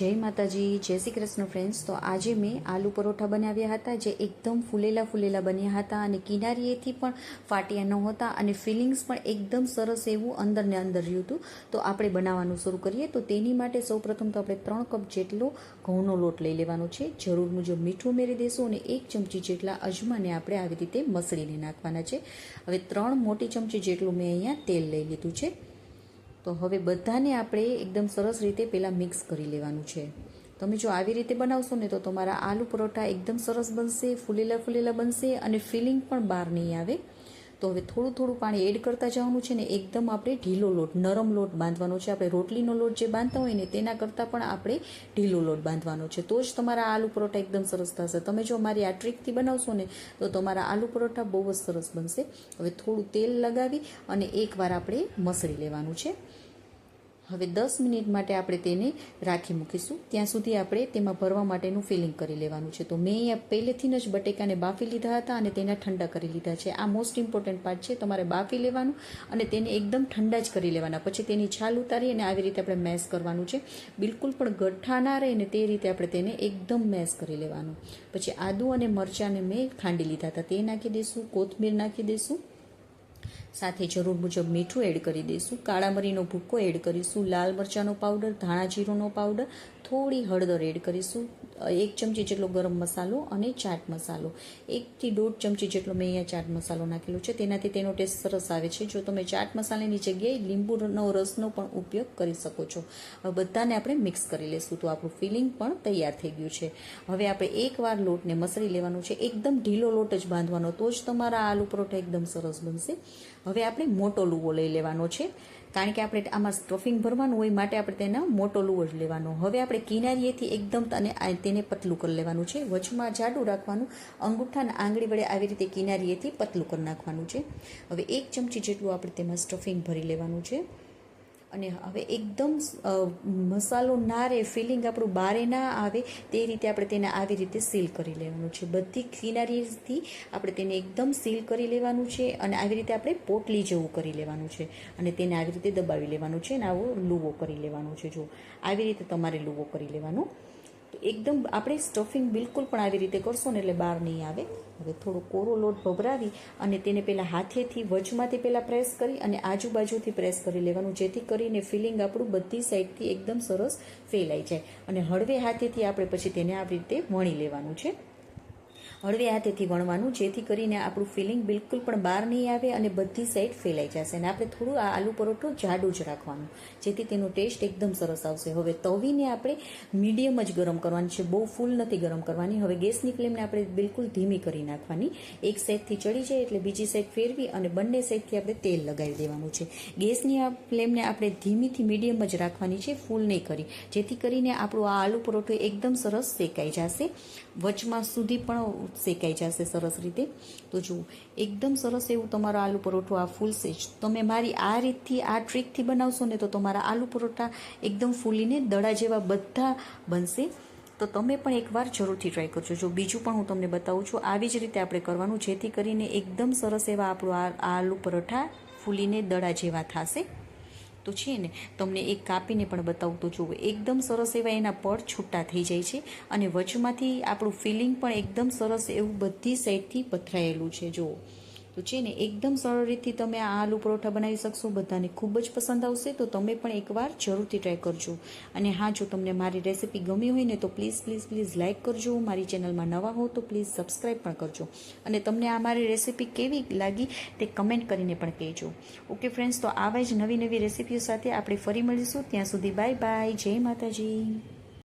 જય માતાજી, જય શ્રી કૃષ્ણ ફ્રેન્ડ્સ તો આજે મેં આલુ પરોઠા બનાવ્યા હતા જે એકદમ ફૂલેલા ફૂલેલા બન્યા હતા અને કિનારીએથી પણ ફાટ્યા નહોતા અને ફિલિંગ્સ પણ એકદમ સરસ એવું અંદર ને અંદર રહ્યું હતું. તો આપણે બનાવવાનું શરૂ કરીએ. તો તેની માટે સૌપ્રથમ તો આપણે ત્રણ કપ જેટલો ઘઉંનો લોટ લઈ લેવાનો છે. જરૂર મુજબ મીઠું ઉમેરી દેશું અને એક ચમચી જેટલા અજમાને આપણે આવી રીતે મસળીને નાખવાના છે. હવે ત્રણ મોટી ચમચી જેટલું મેં અહીંયા તેલ લઈ લીધું છે. તો હવે બધાને આપણે એકદમ સરસ રીતે પહેલાં મિક્સ કરી લેવાનું છે. તમે જો આવી રીતે બનાવશો ને તો તમારા આલુ પરોઠા એકદમ સરસ બનશે, ફૂલેલા ફૂલેલા બનશે અને ફિલિંગ પણ બહાર નહીં આવે. તો હવે થોડું થોડું પાણી એડ કરતા જવાનું છે ને એકદમ આપણે ઢીલો લોટ, નરમ લોટ બાંધવાનો છે. આપણે રોટલીનો લોટ જે બાંધતા હોય ને તેના કરતાં પણ આપણે ઢીલો લોટ બાંધવાનો છે. તો જ તમારા આલુ પરોઠા એકદમ સરસ થશે. તમે જો મારી આ ટ્રીકથી બનાવશો ને, તો તમારા આલુ પરોઠા બહુ જ સરસ બનશે. હવે થોડું તેલ લગાવી અને એકવાર આપણે મસળી લેવાનું છે. હવે દસ મિનિટ માટે આપણે તેને રાખી મૂકીશું. ત્યાં સુધી આપણે તેમાં ભરવા માટેનું ફિલિંગ કરી લેવાનું છે. તો મેં અહીંયા પહેલેથી જ બટેકાને બાફી લીધા હતા અને તેના ઠંડા કરી લીધા છે. આ મોસ્ટ ઇમ્પોર્ટન્ટ પાર્ટ છે. તમારે બાફી લેવાનું અને તેને એકદમ ઠંડા જ કરી લેવાના. પછી તેની છાલ ઉતારી અને આવી રીતે આપણે મેશ કરવાનું છે. બિલકુલ પણ ગઠ્ઠા ના રહે ને તે રીતે આપણે તેને એકદમ મેશ કરી લેવાનું. પછી આદુ અને મરચાંને મેં ખાંડી લીધા હતા. તે નાખી દઈશું, કોથમીર નાખી દઈશું. સાથે જરૂર મુજબ મીઠું એડ કરી દઈશું કાળા મરીનો ભૂક્કો એડ કરીશું, લાલ મરચાંનો પાવડર ધાણા જીરુંનો પાવડર, થોડી હળદર એડ કરીશું એક ચમચી જેટલો ગરમ મસાલો અને ચાટ મસાલો. એકથી દોઢ ચમચી જેટલો મેં અહીંયા ચાટ મસાલો નાખેલો છે. તેનાથી તેનો ટેસ્ટ સરસ આવે છે. જો તમે ચાટ મસાલાની જગ્યાએ લીંબુનો રસનો પણ ઉપયોગ કરી શકો છો. હવે બધાને આપણે મિક્સ કરી લેશું તો આપણું ફિલિંગ પણ તૈયાર થઈ ગયું છે. હવે આપણે એકવાર લોટને મસળી લેવાનો છે. એકદમ ઢીલો લોટ જ બાંધવાનો. તો જ તમારા આલુ પરોઠા એકદમ સરસ બનશે. હવે આપણે મોટો લુવો લઈ લેવાનો છે. કારણ કે આપણે આમાં સ્ટફિંગ ભરવાનું હોય માટે આપણે તેના મોટો લુવો જ લેવાનો. હવે આપણે કિનારીએથી એકદમ અને તેને પતલું કરી લેવાનું છે. વચમાં જાડું રાખવાનું. અંગૂઠાના આંગળી વડે આવી રીતે કિનારીએથી પતલું કરી નાખવાનું છે. હવે એક ચમચી જેટલું આપણે તેમાં સ્ટફિંગ ભરી લેવાનું છે. અને હવે એકદમ મસાલો ના રહે ફિલિંગ આપણું બારે ના આવે, તે રીતે આપણે તેને આવી રીતે સીલ કરી લેવાનું છે. બધી કિનારીથી આપણે તેને એકદમ સીલ કરી લેવાનું છે અને આવી રીતે આપણે પોટલી જેવું કરી લેવાનું છે. અને તેને આવી રીતે દબાવી લેવાનું છે અને આવો લુવો કરી લેવાનો છે. જો, આવી રીતે તમારે લુવો કરી લેવાનો તો એકદમ આપણે સ્ટફિંગ બિલકુલ પણ આવી રીતે કરશો ને એટલે બહાર નહીં આવે. હવે થોડો કોરો લોટ ભભરાવી અને તેને પહેલાં હાથેથી વચમાંથી પહેલાં પ્રેસ કરી અને આજુબાજુથી પ્રેસ કરી લેવાનું, જેથી કરીને ફિલિંગ આપણું બધી સાઈડથી એકદમ સરસ ફેલાઈ જાય. અને હળવે હાથેથી આપણે પછી તેને આવી રીતે વણી લેવાનું છે. હળવે હાથેથી વણવાનું, જેથી કરીને આપણું ફિલિંગ બિલકુલ પણ બહાર નહીં આવે અને બધી સાઈડ ફેલાઈ જશે. અને આપણે થોડું આ આલુ પરોઠો જાડું જ રાખવાનું, જેથી તેનો ટેસ્ટ એકદમ સરસ આવશે. હવે તવીને આપણે મીડિયમ જ ગરમ કરવાની છે. બહુ ફૂલ નથી ગરમ કરવાની. હવે ગેસની ફ્લેમને આપણે બિલકુલ ધીમી કરી નાખવાની. એક સાઈડથી ચડી જાય એટલે બીજી સાઈડ ફેરવી અને બંને સાઈડથી આપણે તેલ લગાવી દેવાનું છે. ગેસની આ ફ્લેમને આપણે ધીમીથી મીડિયમ જ રાખવાની છે. ફૂલ નહીં કરી. જેથી કરીને આપણું આ આલુ પરોઠો એકદમ સરસ શેકાઈ જશે. વચમાં સુધી પણ શેકાઈ જશે સરસ રીતે. તો જુઓ, એકદમ સરસ એવું તમારો આલુ પરોઠો આ ફૂલશે જ. તમે મારી આ રીતથી, આ ટ્રીકથી બનાવશો ને તો તમારા આલુ પરોઠા એકદમ ફૂલીને દડા જેવા બધા બનશે. તો તમે પણ એકવાર જરૂરથી ટ્રાય કરજો. જો બીજું પણ હું તમને બતાવું છું, આવી જ રીતે આપણે કરવાનું, જેથી કરીને એકદમ સરસ એવા આપણું આ, આલુ પરોઠા ફૂલીને દડા જેવા થશે. તો છે ને? તમને એક કાપીને પણ બતાવું તો જુઓ એકદમ સરસ એવા એના પડ છૂટા થઈ જાય છે અને વચમાંથી આપણું ફિલિંગ પણ એકદમ સરસ એવું બધી સાઈડથી પથરાયેલું છે. જુઓ. તો છે ને, એકદમ સરળ રીતથી તમે આ આલુ પરોઠા બનાવી શકશો, બધાને ખૂબ જ પસંદ આવશે, તો તમે પણ એકવાર જરૂરથી ટ્રાય કરજો. અને હા, જો તમને મારી રેસીપી ગમી હોય ને, તો પ્લીઝ પ્લીઝ પ્લીઝ લાઇક કરજો. મારી ચેનલમાં નવા હો, તો પ્લીઝ સબસ્ક્રાઈબ પણ કરજો. અને તમને આ મારી રેસીપી કેવી લાગી, તે કમેન્ટ કરીને પણ કહેજો. ઓકે ફ્રેન્ડ્સ તો આવા જ નવી નવી રેસીપીઓ સાથે આપણે ફરી મળીશું. ત્યાં સુધી બાય બાય જય માતાજી.